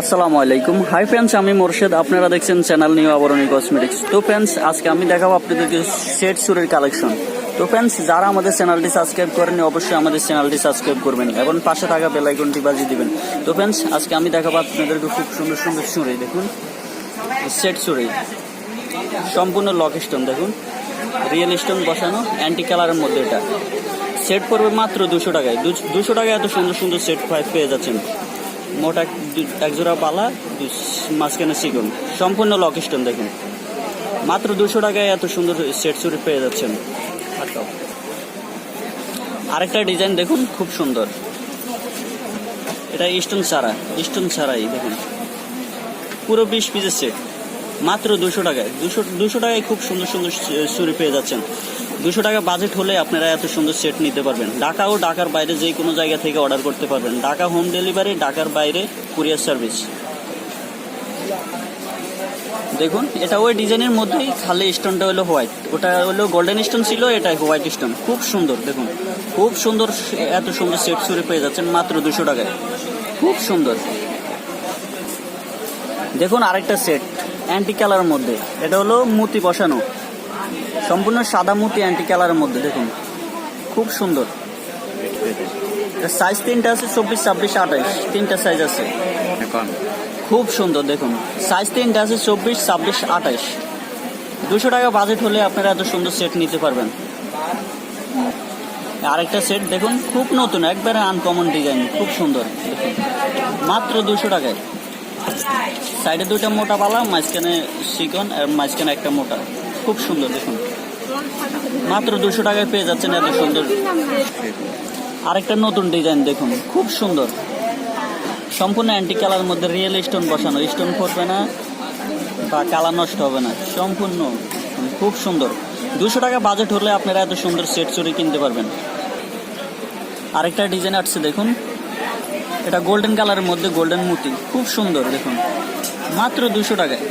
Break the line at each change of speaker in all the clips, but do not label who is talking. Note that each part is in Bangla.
আসসালামু আলাইকুম। হাই ফ্রেন্ডস আমি মোর্শেদ। আপনারা দেখছেন চ্যানেল নিউ আবরণী কসমেটিক্স তো ফ্রেন্ডস আজকে আমি দেখাবো আপনাদেরকে সেট সুরের কালেকশন তো ফ্রেন্ডস যারা আমাদের চ্যানেলটি সাবস্ক্রাইব করেনি অবশ্যই আমাদের চ্যানেলটি সাবস্ক্রাইব করবেন এবং পাশে থাকা বেল আইকনটি বাজিয়ে দিবেন। তো ফ্রেন্ডস আজকে আমি দেখাবো আপনাদেরকে খুব সুন্দর সুন্দর সুরে দেখুন সেট সুরে সম্পূর্ণ লক স্টোন দেখুন। রিয়েল স্টোন বসানো অ্যান্টি কালারের মধ্যে এটা। সেট পড়বে মাত্র দুশো টাকায়। দুশো টাকায় এত সুন্দর সুন্দর সেট পেয়ে যাচ্ছেন। মোটা এক জোড়া পালা মাঝখানে চিকন সম্পূর্ণ লক স্টোন দেখুন। মাত্র দুশো টাকায় এত সুন্দর সেট চুরি পেয়ে যাচ্ছেন। আরেকটা ডিজাইন দেখুন, খুব সুন্দর। এটা স্টোন ছাড়া স্টোন ছাড়াই দেখুন। পুরো বিশ পিসের সেট মাত্র দুশো টাকায়, দুশো দুশো টাকায় খুব সুন্দর সুন্দর চুরি পেয়ে যাচ্ছেন। দুশো টাকা বাজেট হলে আপনারা এত সুন্দর সেট নিতে পারবেন। ঢাকা ও ঢাকার বাইরে যে কোনো জায়গা থেকে অর্ডার করতে পারবেন। ঢাকা হোম ডেলিভারি ঢাকার বাইরে কুরিয়ার সার্ভিস দেখুন, এটা ওই ডিজাইনের মধ্যেই খালি স্টোনটা হলো হোয়াইট ওটা হলো গোল্ডেন স্টোন ছিল এটা হোয়াইট স্টোন খুব সুন্দর, দেখুন। খুব সুন্দর এত সুন্দর সেট চুরি পেয়ে যাচ্ছেন মাত্র দুশো টাকায়। খুব সুন্দর। দেখুন আরেকটা সেট অ্যান্টি কালারের মধ্যে। এটা হলো মুতি বসানো। সম্পূর্ণ সাদা মুতি অ্যান্টি কালারের মধ্যে দেখুন। খুব সুন্দর। সাইজ তিনটা আছে চব্বিশ ছাব্বিশ আঠাইশ। তিনটা সাইজ আছে। খুব সুন্দর দেখুন। সাইজ তিনটা আছে চব্বিশ ছাব্বিশ আঠাইশ। দুশো টাকা বাজেট হলে আপনারা এত সুন্দর সেট নিতে পারবেন। আরেকটা সেট দেখুন খুব নতুন একবারে আনকমন ডিজাইন খুব সুন্দর দেখুন। মাত্র দুশো টাকায়। সাইডে দুইটা মোটা পালা মাঝখানে চিকন আর মাঝখানে একটা মোটা। খুব সুন্দর দেখুন। মাত্র দুশো টাকায় পেয়ে যাচ্ছেন এত সুন্দর। আরেকটা নতুন ডিজাইন দেখুন, খুব সুন্দর। সম্পূর্ণ অ্যান্টি কালার মধ্যে রিয়েল স্টোন বসানো স্টোন পড়বে না বা কালার নষ্ট হবে না, সম্পূর্ণ, খুব সুন্দর। দুশো টাকা বাজেট হলে আপনারা এত সুন্দর সেট চুরি কিনতে পারবেন। আরেকটা ডিজাইন আসছে দেখুন, এটা গোল্ডেন কালারের মধ্যে গোল্ডেন মুতি খুব সুন্দর দেখুন। মাত্র দুশো টাকায়।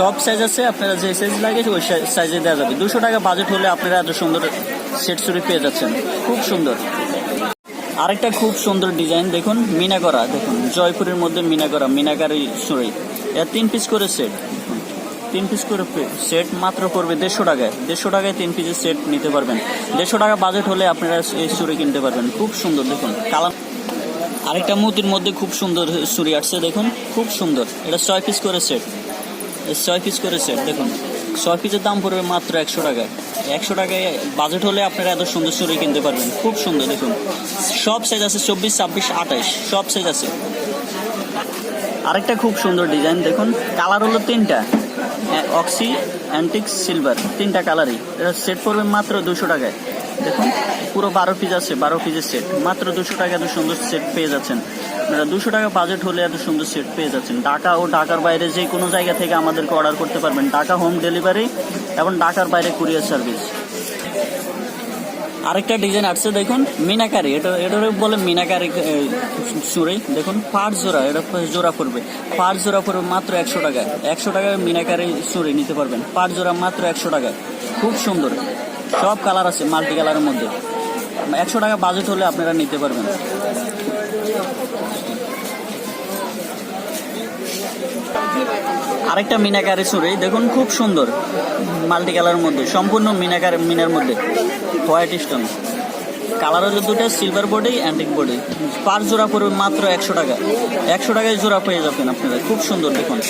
সব সাইজ আছে, আপনারা যে সাইজ লাগে ওই সাইজে দেওয়া যাবে। দুশো টাকা বাজেট হলে আপনারা এত সুন্দর সেট চুরি পেয়ে যাচ্ছেন। খুব সুন্দর। আরেকটা খুব সুন্দর ডিজাইন দেখুন মিনা করা দেখুন, জয়পুরের মধ্যে মিনা করা মিনাকারি সুরি এটা তিন পিস করে সেট তিন পিস করে সেট মাত্র পড়বে দেড়শো টাকায়। দেড়শো টাকায় তিন পিসের সেট নিতে পারবেন। দেড়শো টাকা বাজেট হলে আপনারা এই চুরি কিনতে পারবেন। খুব সুন্দর, দেখুন, কালার। আরেকটা মুতির মধ্যে খুব সুন্দর চুরি আসছে, দেখুন, খুব সুন্দর। এটা ছয় পিস করে সেট ছয় পিস করে সেট দেখুন। ছয় পিসের দাম পড়বে মাত্র একশো টাকায়। একশো টাকায় বাজেট হলে আপনারা এত সুন্দর চুরি কিনতে পারবেন। খুব সুন্দর, দেখুন। সব সাইজ আছে চব্বিশ, ছাব্বিশ, আঠাইশ। সব সাইজ আছে। আরেকটা খুব সুন্দর ডিজাইন দেখুন। কালার হলো তিনটা। অক্সি অ্যান্টিক সিলভার তিনটা কালারই এটা সেট পড়বে মাত্র দুশো টাকায়। দেখুন, পুরো বারো পিস আছে, বারো পিসের সেট মাত্র দুশো টাকা এত সুন্দর সেট পেয়ে যাচ্ছেন। আপনারা দুশো টাকা বাজেট হলে এত সুন্দর সেট পেয়ে যাচ্ছেন। ঢাকা ও ঢাকার বাইরে যে কোনো জায়গা থেকে আমাদেরকে অর্ডার করতে পারবেন। ঢাকা হোম ডেলিভারি এবং ঢাকার বাইরে কুরিয়ার সার্ভিস আরেকটা ডিজাইন আসছে, দেখুন, মিনাকারি। এটা এটার বলে মিনাকারি চুড়ি দেখুন পাঁচ জোড়া, এটা জোড়া পড়বে। পাঁচ জোড়া পড়বে মাত্র একশো টাকা একশো টাকা মিনাকারি চুড়ি নিতে পারবেন। পাঁচ জোড়া মাত্র একশো টাকা খুব সুন্দর। সব কালার আছে মাল্টি কালারের মধ্যে। একশো টাকা বাজেট হলে আপনারা নিতে পারবেন। আরেকটা মিনাকারি চুড়ি দেখুন খুব সুন্দর। মাল্টি কালারের মধ্যে, সম্পূর্ণ মিনাকার, মিনার মধ্যে। হোয়াইট স্টোন কালার হলো দুটো silver body antique body per জোড়া পড়বে মাত্র একশো টাকা। একশো টাকায় জোড়া পেয়ে যাবেন আপনারা। খুব সুন্দর, দেখুন।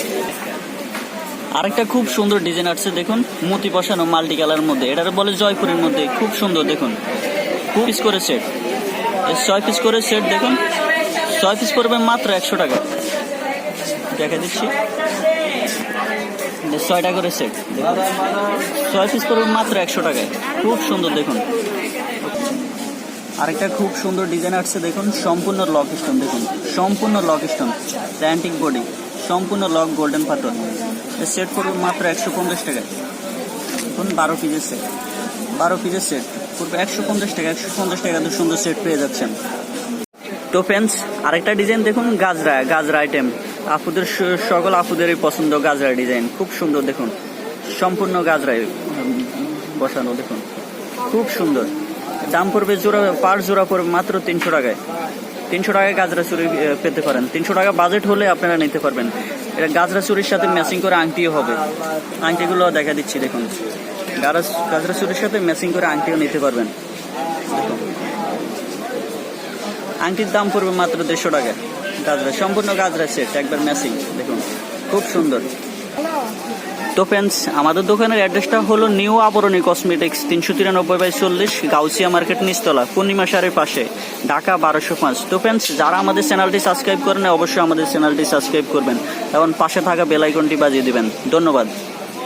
আরেকটা খুব সুন্দর ডিজাইন আসছে, দেখুন। মতি বসানো মাল্টি কালারের মধ্যে। এটার বলে জয়পুরের মধ্যে। খুব সুন্দর, দেখুন। খুব পিস করে সেট ছয় পিস করে সেট দেখুন। ছয় পিস পড়বে মাত্র একশো টাকা। দেখা দিচ্ছি। ছয়টা করে সেট ছয় পিস পড়বে মাত্র একশো টাকায়। খুব সুন্দর, দেখুন। আরেকটা খুব সুন্দর ডিজাইন আসছে, দেখুন। সম্পূর্ণ লক স্টোন দেখুন। সম্পূর্ণ লক স্টোন প্যান্টিক বডি সম্পূর্ণ লক গোল্ডেন পাথর। সেট পড়বে মাত্র একশো পঞ্চাশ টাকায়। দেখুন, বারো পিসের সেট বারো পিসের সেট পড়বে একশো পঞ্চাশ টাকা একশো পঞ্চাশ টাকা এত সুন্দর সেট পেয়ে যাচ্ছেন। তো ফ্রেন্ডস আরেকটা ডিজাইন দেখুন, গাজরা গাজরা আইটেম আপুদের সকল আপুদেরই পছন্দ গাজরা ডিজাইন। খুব সুন্দর, দেখুন। সম্পূর্ণ গাজরায় বসানো, দেখুন। খুব সুন্দর। দাম পড়বে জোড়া, পার জোড়া পড়বে মাত্র তিনশো টাকায়। তিনশো টাকায় গাজরা চুরি পেতে পারেন। তিনশো টাকা বাজেট হলে আপনারা নিতে পারবেন। এটা গাজরা চুরির সাথে ম্যাচিং করে আংটিও হবে। আংটিগুলো দেখা দিচ্ছি, দেখুন। গাজরা চুরির সাথে ম্যাচিং করে আংটিও নিতে পারবেন। আংটির দাম পড়বে মাত্র দেড়শো টাকা গাজরা সম্পূর্ণ গাজরা সেট একবার ম্যাচিং দেখুন, খুব সুন্দর। তো ফ্রেন্ডস আমাদের দোকানের অ্যাড্রেসটা হলো নিউ আবরণী কসমেটিক্স তিনশো তিরানব্বই বাই চল্লিশ, গাউসিয়া মার্কেট নিচতলা, পূর্ণিমা সারের পাশে, ঢাকা বারোশো পাঁচ। তো ফ্রেন্ডস যারা আমাদের চ্যানেলটি সাবস্ক্রাইব করেন অবশ্যই আমাদের চ্যানেলটি সাবস্ক্রাইব করবেন, এবং পাশে থাকা বেলাইকনটি বাজিয়ে দেবেন। ধন্যবাদ।